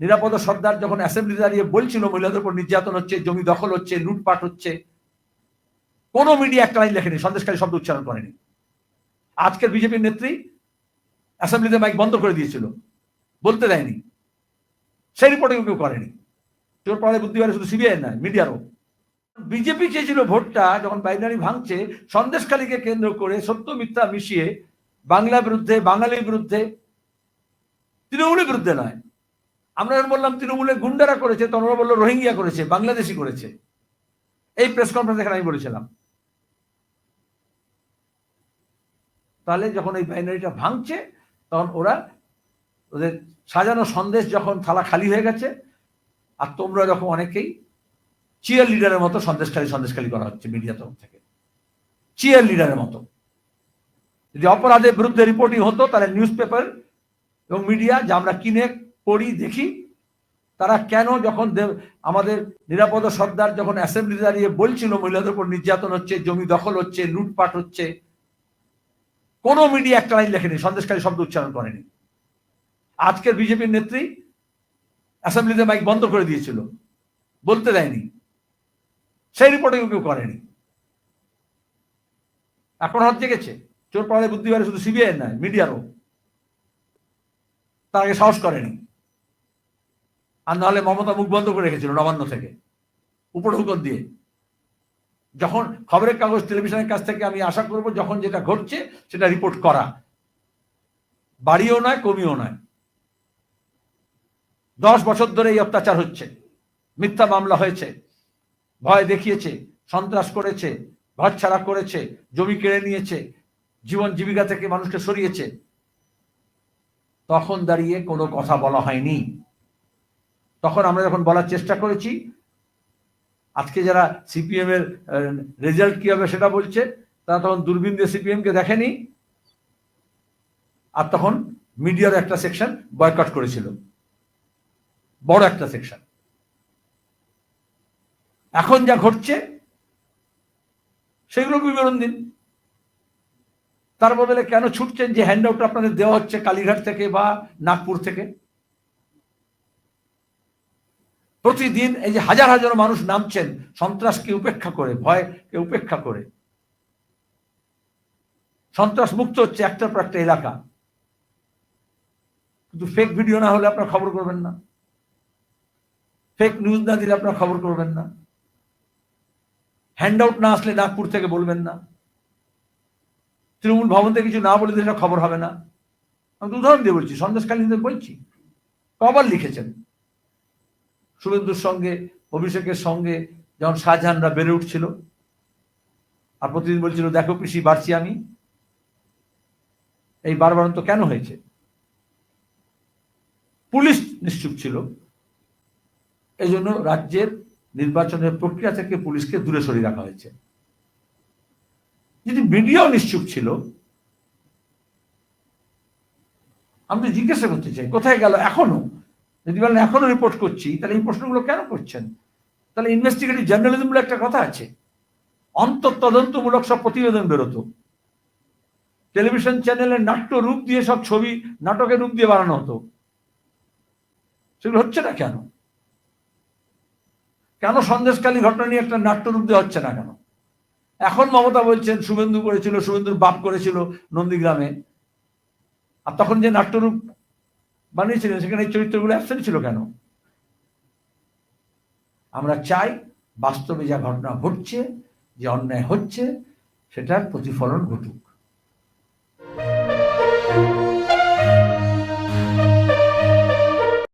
নিরাপদ সর্দার যখন অ্যাসেম্বলি দাঁড়িয়ে বলছিল, মহিলাদের উপর নির্যাতন হচ্ছে, জমি দখল হচ্ছে, লুটপাট হচ্ছে, কোনো মিডিয়া একটা লাইন লেখেনি সন্দেশকারী শব্দ উচ্চারণ করেনি। আজকের বিজেপির নেত্রী অ্যাসেম্বলিতে মাইক বন্ধ করে দিয়েছিল, বলতে দেয়নি। সেই রিপোর্টিং কেউ করেনি। চোর পাড়ে বুদ্ধিবারে শুধু সিবিআই নয় মিডিয়ারও বিজেপি চেয়েছিল ভোটটা যখন বাইনারি ভাঙছে, সন্দেশখালীকে কেন্দ্র করে সত্য মিথ্যা মিশিয়ে বাংলা বিরুদ্ধে, বাঙালির বিরুদ্ধে, তৃণমূলের বিরুদ্ধে নয় আমরা যখন বললাম তৃণমূলের গুন্ডারা করেছে, তখন ওরা বলল রোহিঙ্গিয়া করেছে, বাংলাদেশি করেছে। এই প্রেস কনফারেন্স এখানে আমি বলেছিলাম। তাহলে যখন এই বাইনারিটা ভাঙছে, তখন ওরা ওদের সাজানো সন্দেশ যখন থালা খালি হয়ে গেছে, আর তোমরা যখন অনেকেই চিয়ার লিডারের মতো সন্দেশখালী সন্দেশখালী করা হচ্ছে মিডিয়া তরফ থেকে। চিয়ার লিডারের মতো। যদি অপরাধের বিরুদ্ধে রিপোর্টিং হতো, তাহলে নিউজ পেপার এবং মিডিয়া যা আমরা কিনে পড়ি দেখি তারা কেন যখন আমাদের নিরাপদ সর্দার যখন অ্যাসেম্বলি দাঁড়িয়ে বলছিল, মহিলাদের উপর নির্যাতন হচ্ছে, জমি দখল হচ্ছে, লুটপাট হচ্ছে, কোনো মিডিয়া একটা লাইন লেখেনি সন্দেশকারী শব্দ উচ্চারণ করেনি। আজকের বিজেপির নেত্রী অ্যাসেম্বলিতে মাইক বন্ধ করে দিয়েছিল, বলতে দেয়নি। সেই রিপোর্টিং কেউ করেনি। এখন হাত জেগেছে চোর পাড়ায় বুদ্ধিবারে শুধু সিবিআই নয় মিডিয়ারও তার আগে সাহস করেনি। আর নাহলে মমতা মুখ বন্ধ করে রেখেছিল নবান্ন থেকে, উপর দিয়ে। যখন খবরের কাগজ টেলিভিশনের কাছ থেকে আমি আশা করব যখন যেটা ঘটছে সেটা রিপোর্ট করা। বাড়িও নয়, কমিও নয়। দশ বছর ধরে এই অত্যাচার হচ্ছে, মিথ্যা মামলা হয়েছে, ভয় দেখিয়েছে, সন্ত্রাস করেছে, ঘর ছাড়া করেছে, জমি কেড়ে নিয়েছে, জীবন জীবিকা থেকে মানুষকে সরিয়েছে। তখন দাঁড়িয়ে কোনো কথা বলা হয়নি। তখন আমরা যখন বলার চেষ্টা করেছি, আজকে যারা সিপিএম এর রেজাল্ট কি হবে সেটা বলছে, তারা তখন দূরবীন দিয়ে সিপিএম কে দেখেনি। আর তখন মিডিয়ার একটা সেকশন বয়কট করেছিল। বড় একটা সেকশন এখন যা ঘটছে সেগুলো বিবরণ দিন। তার বদলে কেন ছুটছেন যে হ্যান্ড আউট আপনাদের দেওয়া হচ্ছে কালীঘাট থেকে বা নাগপুর থেকে? প্রতিদিন এই যে হাজার হাজার মানুষ নামছেন সন্ত্রাসকে উপেক্ষা করে ভয়কে উপেক্ষা করে। সন্ত্রাস মুক্ত হচ্ছে একটার পর একটা এলাকা। কিন্তু ফেক ভিডিও না হলে আপনার খবর করবেন না। ফেক নিউজ না দিলে আপনার খবর করবেন না। হ্যান্ড আউট না আসলে নাগপুর থেকে বলবেন না। তৃণমূল ভবন থেকে কিছু না বলে দিলে খবর হবে না। আমি উদাহরণ দিয়ে বলছি সন্দেশকালীনদের বলছি। কবার লিখেছেন। শুভেন্দুর সঙ্গে, অভিষেকের সঙ্গে যখন শাহজাহানরা বেড়ে উঠছিল, আর প্রতিদিন বলছিল, দেখো পিসি, বাড়ছি আমি। এই বারবারন্ত কেন হয়েছে? পুলিশ নিশ্চুপ ছিল। এই জন্য রাজ্যের নির্বাচনের প্রক্রিয়া থেকে পুলিশকে দূরে সরিয়ে রাখা হয়েছে। যদি মিডিয়াও নিশ্চুপ ছিল, আমি তো জিজ্ঞাসা করতে চাই, কোথায় গেল এখনও? যদি বলেন, এখনও রিপোর্ট করছি, তাহলে এই প্রশ্নগুলো কেন করছেন? তাহলে ইনভেস্টিগেটিভ জার্নালিজম বলে একটা কথা আছে। অন্তঃতদন্তমূলক সব প্রতিবেদন বেরোতো। টেলিভিশন চ্যানেলের নাট্য রূপ দিয়ে সব ছবি, নাটকের রূপ দিয়ে বানানো হতো। সেগুলো হচ্ছে না কেন? কেন সন্দেশকালী ঘটনা নিয়ে একটা নাট্য রূপ দেওয়া হচ্ছে না কেন? এখন মমতা বলছেন, শুভেন্দু করেছিল, শুভেন্দুর বাপ করেছিল নন্দীগ্রামে। আর তখন যে নাট্যরূপ বানিয়েছিলেন, সেখানে চরিত্রগুলো অ্যাবসেন্ট ছিল কেন? আমরা চাই বাস্তবে যা ঘটনা ঘটছে, যে অন্যায় হচ্ছে, সেটার প্রতিফলন ঘটুক।